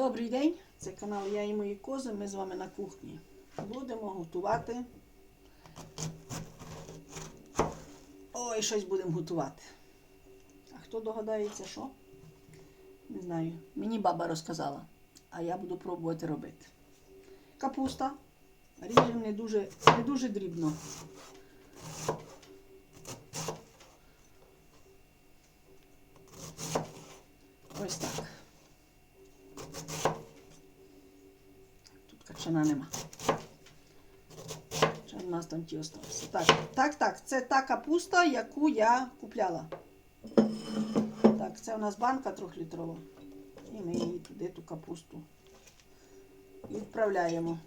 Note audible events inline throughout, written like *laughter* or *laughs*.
Добрий день, це канал Я і мої кози. Ми з вами на кухні. Будемо готувати. Ой, щось будемо готувати. А хто догадається, що? Не знаю. Мені баба розказала, а я буду пробувати робити. Капуста. Ріжемо не дуже, не дуже дрібно. Ось так. Тут нема. Ще в нас там. Так, так, так. Це та капуста, яку я купляла. Так, це у нас банка трьохлітрова. І ми її туди, ту капусту. Відправляємо.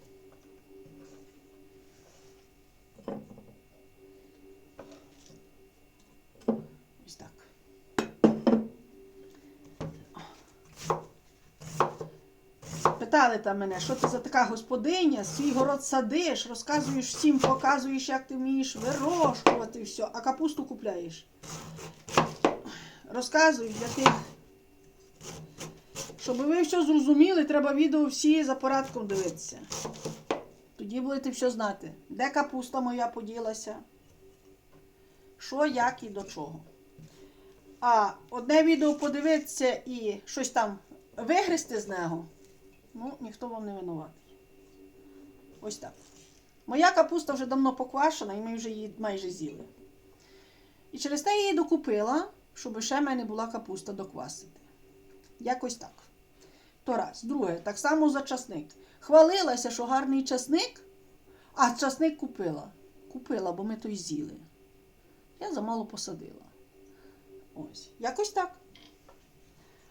Там мене, що ти за така господиня, свій город садиш, розказуєш всім, показуєш, як ти вмієш вирощувати все, а капусту купляєш. Розказую для тих. Щоб ви все зрозуміли, треба відео всі за порядком дивитися. Тоді будете все знати, де капуста моя поділася, що, як і до чого. А одне відео подивитися і щось там вигризти з нього, ну, ніхто вам не винуватий. Ось так. Моя капуста вже давно поквашена, і ми вже її майже з'їли. І через те я її докупила, щоб ще в мене була капуста доквасити. Якось так. То раз. Друге, так само за часник. Хвалилася, що гарний часник, а часник купила. Купила, бо ми той з'їли. Я замало посадила. Ось. Якось так.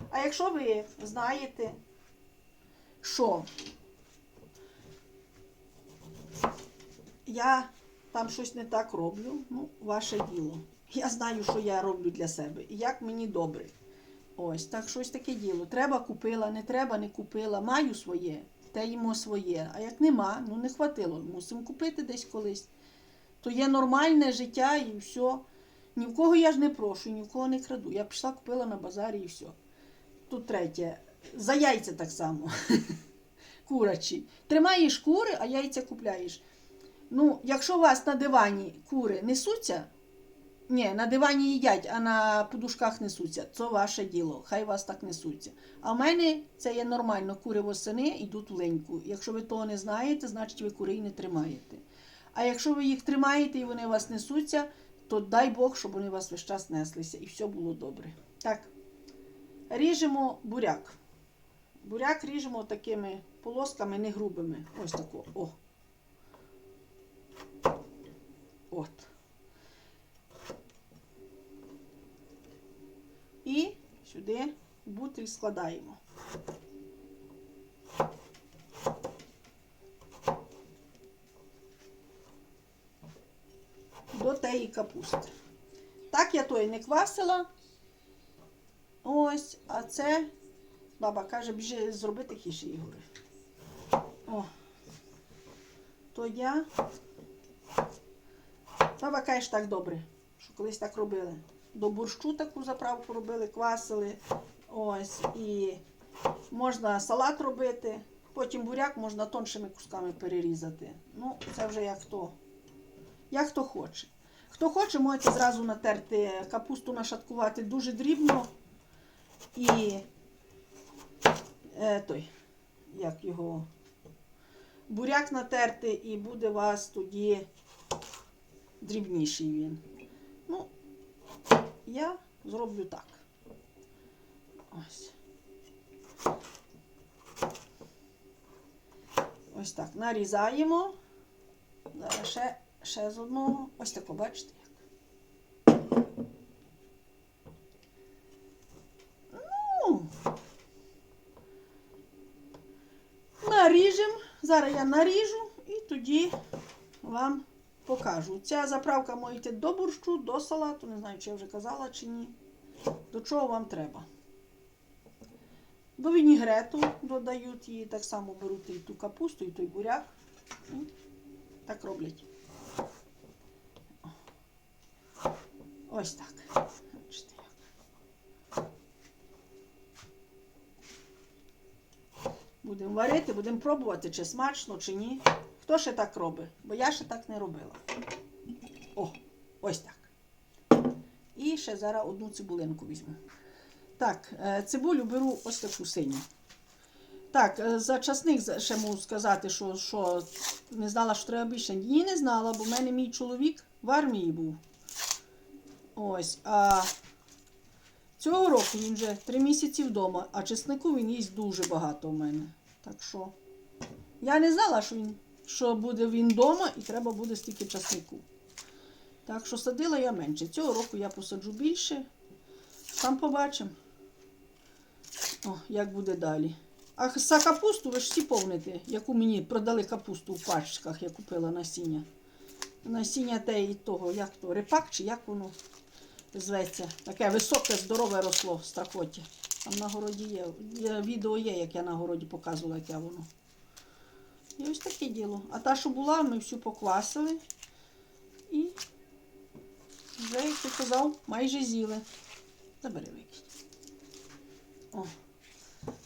А якщо ви знаєте, що я там щось не так роблю, ну, ваше діло. Я знаю, що я роблю для себе і як мені добре. Ось, так щось таке діло. Треба купила, не треба, не купила. Маю своє, те їмо своє. А як нема, ну не хватило. Мусимо купити десь колись. То є нормальне життя і все. Ні в кого я ж не прошу, ні в кого не краду. Я пішла, купила на базарі і все. Тут третє. За яйця так само. *laughs* Курачі. Тримаєш кури, а яйця купляєш. Ну, якщо у вас на дивані кури несуться, ні, на дивані їдять, а на подушках несуться, це ваше діло. Хай вас так несуться. А в мене це є нормально. Кури восени йдуть в леньку. Якщо ви того не знаєте, значить ви курей не тримаєте. А якщо ви їх тримаєте і вони вас несуться, то дай Бог, щоб вони вас весь час неслися і все було добре. Так, ріжемо буряк. Буряк ріжемо такими полосками, не грубими. Ось тако. О. От. І сюди бутиль складаємо. До теї капусти. Так я тої не квасила. Ось, а це баба каже, біжи зробити хіші ігори. О. То я. Баба каже так добре, що колись так робили. До борщу таку заправку робили, квасили. Ось. І можна салат робити. Потім буряк можна тоншими кусками перерізати. Ну, це вже як хто. Як хто хоче. Хто хоче, можете зразу натерти капусту нашаткувати дуже дрібно. І е, той, як його, буряк натерти, і буде у вас тоді дрібніший він. Ну, я зроблю так. Ось. Ось так. Нарізаємо. Зараз ще, ще з одного. Ось тако, бачите як. Ну. Наріжемо. Зараз я наріжу і тоді вам покажу. Ця заправка може йти до борщу, до салату. Не знаю, чи я вже казала чи ні. До чого вам треба. До вінігрету додають її, так само беруть і ту капусту, і той буряк. І так роблять. Ось так. Бачите як. Будемо варити, будемо пробувати, чи смачно, чи ні. Хто ще так робить? Бо я ще так не робила. О, ось так. І ще зараз одну цибулинку візьму. Так, е, цибулю беру ось таку синю. Так, е, за часник ще можу сказати, що, що не знала, що треба більше. Ні, не знала, бо в мене мій чоловік в армії був. Ось. А цього року він вже три місяці вдома, а чеснику він їсть дуже багато у мене. Так що я не знала, що, він, що буде він вдома і треба буде стільки часнику. Так що садила я менше. Цього року я посаджу більше. Там побачимо, як буде далі. А за капусту ви ж всі помните, яку мені продали капусту в пачках, я купила насіння. Насіння те і того, як то, репак чи як воно зветься. Таке високе, здорове росло в страхоті. Там на городі є. є. Відео є, як я на городі показувала, яке воно. І ось таке діло. А та, що була, ми всю поквасили. І вже, як ти казав, майже з'їли. Забери викинь. О.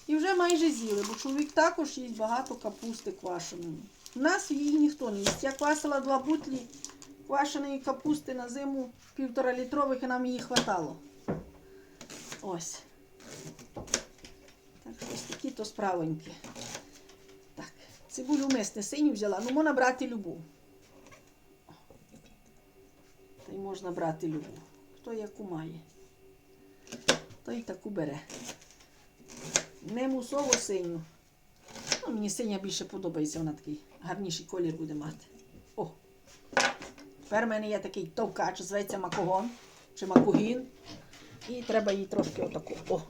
І вже майже з'їли, бо чоловік також їсть багато капусти квашеної. У нас її ніхто не їсть. Я квасила два бутлі квашеної капусти на зиму півтора літрових і нам її хватало. Ось. Так, ось такі то справоньки. Так, цибулю мисне синю взяла. Ну, можна брати любу. Та й можна брати любу. Хто яку має, той таку бере. Не мусово синю. Ну, мені синя більше подобається, вона такий гарніший колір буде мати. Тепер в мене є такий товкач, зветься макогон чи макогін. І треба її трошки отаку. О!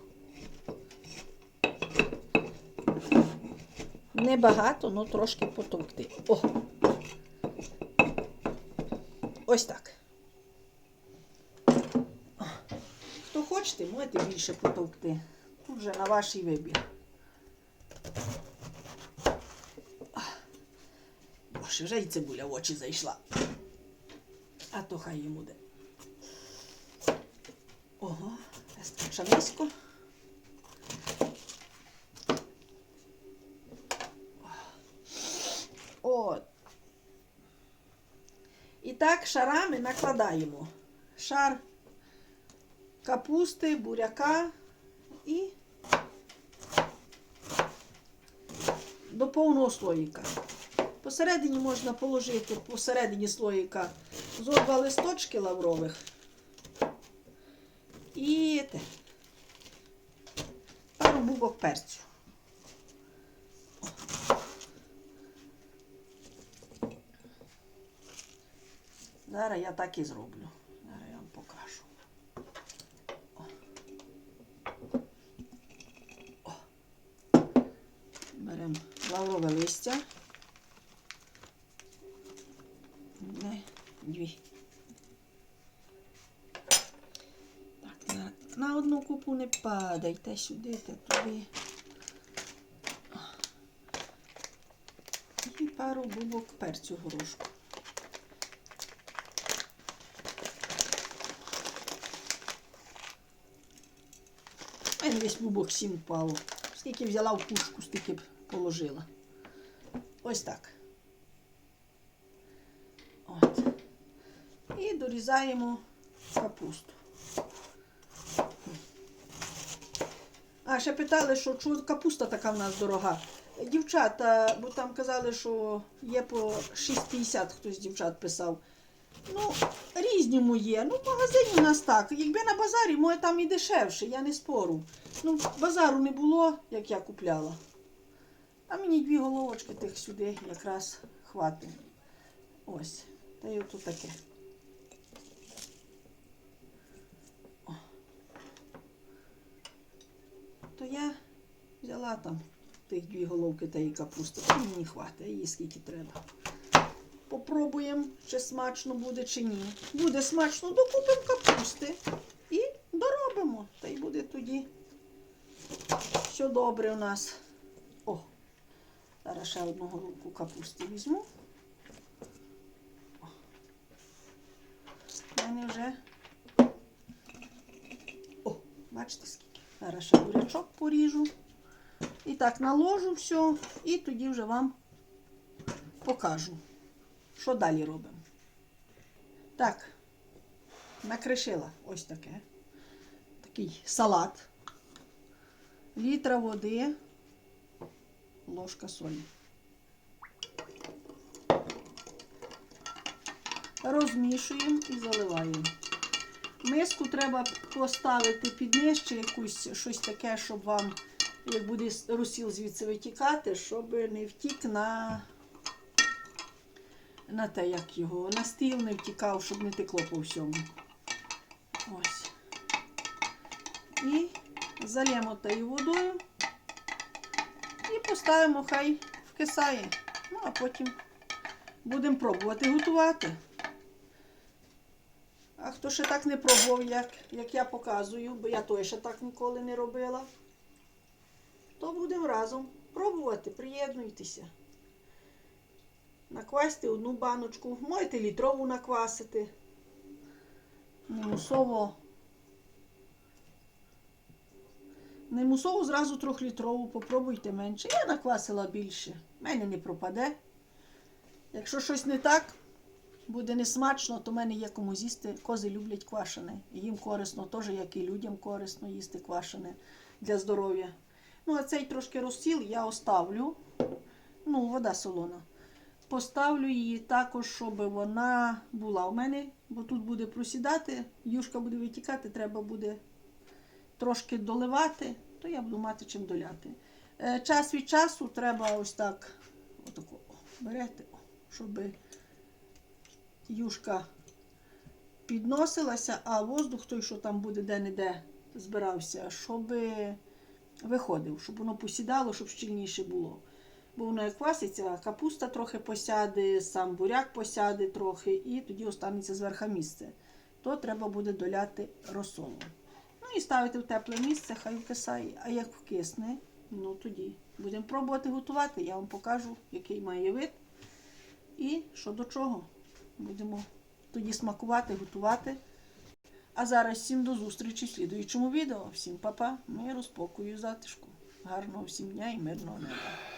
Небагато, але трошки потовкти. О! Ось так. Хто хочете, можете більше потовкти. Тут вже на ваш вибір. Боже, вже й цибуля в очі зайшла. А то хай йому де. Ого, низько. От. І так шарами накладаємо. Шар капусти, буряка і до повного слоїка. Посередині можна положити посередині слоїка зо два листочки лаврових і те, пару бубок перцю. Зараз я так і зроблю. Зараз я вам покажу. Беремо лаврове листя. Не, дві. Так, на, на одну купу не падайте сюди та туди. І пару бубок перцю горошку. Мене весь бубок сім впало. Скільки взяла в кушку, стільки б положила. Ось так. От. І дорізаємо капусту. А, ще питали, що чого капуста така в нас дорога. Дівчата, бо там казали, що є по 6,50, хтось з дівчат писав. Ну, різному є. Ну, в магазині у нас так. Якби на базарі, може там і дешевше, я не спору. Ну, базару не було, як я купляла. А мені дві головочки тих сюди якраз хватить. Ось. Та й отут таке. О. То я взяла там тих дві головки тієї капусти. Та мені хватить, її скільки треба. Попробуємо, чи смачно буде, чи ні. Буде смачно, докупимо капусти і доробимо. Та й буде тоді все добре у нас. О, зараз ще одну головку капусти візьму. У вже. О, бачите скільки. Зараз ще бурячок поріжу. І так наложу все, і тоді вже вам покажу, що далі робимо. Так, накришила ось таке. Такий салат. Літра води, ложка солі. Розмішуємо і заливаємо. Миску треба поставити під нижче якусь щось таке, щоб вам, як буде розсіл звідси витікати, щоб не втік на, на те, як його, на стіл не втікав, щоб не текло по всьому. Ось. І зальємо тою водою і поставимо, хай вкисає. Ну, а потім будемо пробувати готувати. А хто ще так не пробував, як, як я показую, бо я той ще так ніколи не робила, то будемо разом пробувати, приєднуйтеся. Наквасьте одну баночку, можете літрову наквасити. Немусово. Немусово зразу трьохлітрову, попробуйте менше. Я наквасила більше. В мене не пропаде. Якщо щось не так, буде несмачно, то в мене є кому з'їсти. Кози люблять квашене. Їм корисно, теж як і людям корисно їсти квашене для здоров'я. Ну, а цей трошки розсіл я оставлю. Ну, вода солона. Поставлю її також, щоб вона була у мене, бо тут буде просідати, юшка буде витікати, треба буде трошки доливати, то я буду мати чим доляти. Е, Час від часу треба ось так, отако, берете, щоб юшка підносилася, а воздух той, що там буде де-не-де збирався, щоб виходив, щоб воно посідало, щоб щільніше було. Бо воно як кваситься, капуста трохи посяде, сам буряк посяде трохи, і тоді останеться зверху місце. То треба буде доляти розсолом. Ну і ставити в тепле місце, хай вкисає. А як вкисне, ну тоді будемо пробувати готувати. Я вам покажу, який має вид і що до чого. Будемо тоді смакувати, готувати. А зараз всім до зустрічі в слідуючому відео. Всім па-па, миру, спокою, затишку. Гарного всім дня і мирного неба.